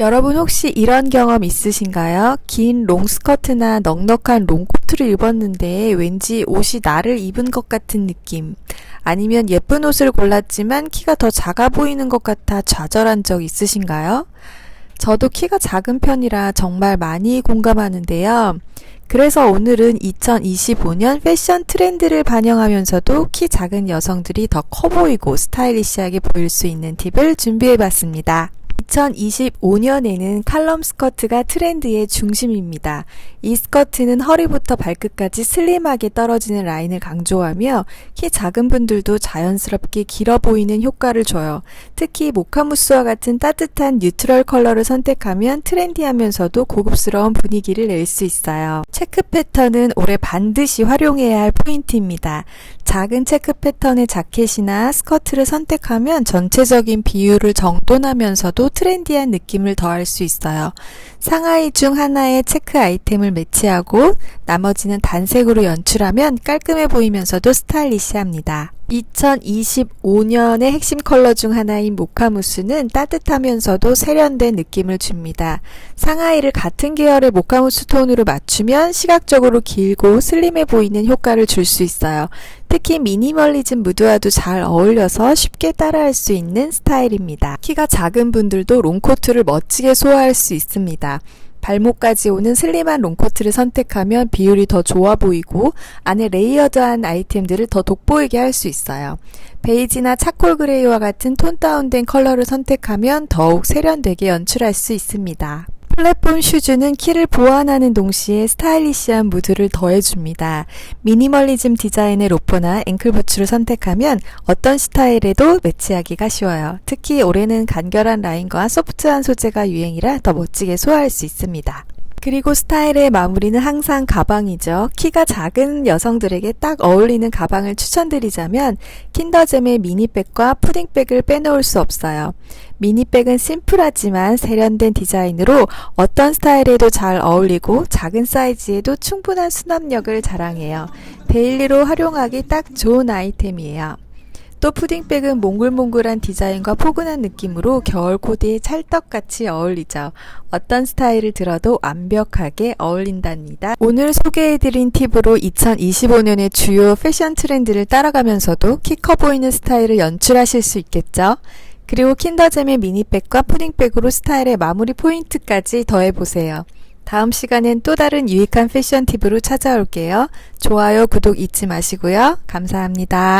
여러분 혹시 이런 경험 있으신가요? 긴 롱스커트나 넉넉한 롱코트를 입었는데 왠지 옷이 나를 입은 것 같은 느낌. 아니면 예쁜 옷을 골랐지만 키가 더 작아 보이는 것 같아 좌절한 적 있으신가요? 저도 키가 작은 편이라 정말 많이 공감하는데요. 그래서 오늘은 2025년 패션 트렌드를 반영하면서도 키 작은 여성들이 더 커 보이고 스타일리시하게 보일 수 있는 팁을 준비해 봤습니다. 2025년에는 칼럼 스커트가 트렌드의 중심입니다. 이 스커트는 허리부터 발끝까지 슬림하게 떨어지는 라인을 강조하며 키 작은 분들도 자연스럽게 길어 보이는 효과를 줘요. 특히 모카무스와 같은 따뜻한 뉴트럴 컬러를 선택하면 트렌디하면서도 고급스러운 분위기를 낼 수 있어요. 체크 패턴은 올해 반드시 활용해야 할 포인트입니다. 작은 체크 패턴의 자켓이나 스커트를 선택하면 전체적인 비율을 정돈하면서도 트렌디한 느낌을 더할 수 있어요. 상하이 중 하나의 체크 아이템을 매치하고 나머지는 단색으로 연출하면 깔끔해 보이면서도 스타일리시합니다. 2025년의 핵심 컬러 중 하나인 모카무스는 따뜻하면서도 세련된 느낌을 줍니다. 상하이를 같은 계열의 모카무스 톤으로 맞추면 시각적으로 길고 슬림해 보이는 효과를 줄 수 있어요. 특히 미니멀리즘 무드와도 잘 어울려서 쉽게 따라할 수 있는 스타일입니다. 키가 작은 분들도 롱코트를 멋지게 소화할 수 있습니다. 발목까지 오는 슬림한 롱코트를 선택하면 비율이 더 좋아 보이고 안에 레이어드한 아이템들을 더 돋보이게 할 수 있어요. 베이지나 차콜 그레이와 같은 톤 다운된 컬러를 선택하면 더욱 세련되게 연출할 수 있습니다. 플랫폼 슈즈는 키를 보완하는 동시에 스타일리시한 무드를 더해줍니다. 미니멀리즘 디자인의 로퍼나 앵클부츠를 선택하면 어떤 스타일에도 매치하기가 쉬워요. 특히 올해는 간결한 라인과 소프트한 소재가 유행이라 더 멋지게 소화할 수 있습니다. 그리고 스타일의 마무리는 항상 가방이죠. 키가 작은 여성들에게 딱 어울리는 가방을 추천드리자면 킨더잼의 미니백과 푸딩백을 빼놓을 수 없어요. 미니백은 심플하지만 세련된 디자인으로 어떤 스타일에도 잘 어울리고 작은 사이즈에도 충분한 수납력을 자랑해요. 데일리로 활용하기 딱 좋은 아이템이에요. 또 푸딩백은 몽글몽글한 디자인과 포근한 느낌으로 겨울 코디에 찰떡같이 어울리죠. 어떤 스타일을 들어도 완벽하게 어울린답니다. 오늘 소개해드린 팁으로 2025년의 주요 패션 트렌드를 따라가면서도 키 커 보이는 스타일을 연출하실 수 있겠죠? 그리고 킨더잼의 미니백과 푸딩백으로 스타일의 마무리 포인트까지 더해보세요. 다음 시간엔 또 다른 유익한 패션 팁으로 찾아올게요. 좋아요, 구독 잊지 마시고요. 감사합니다.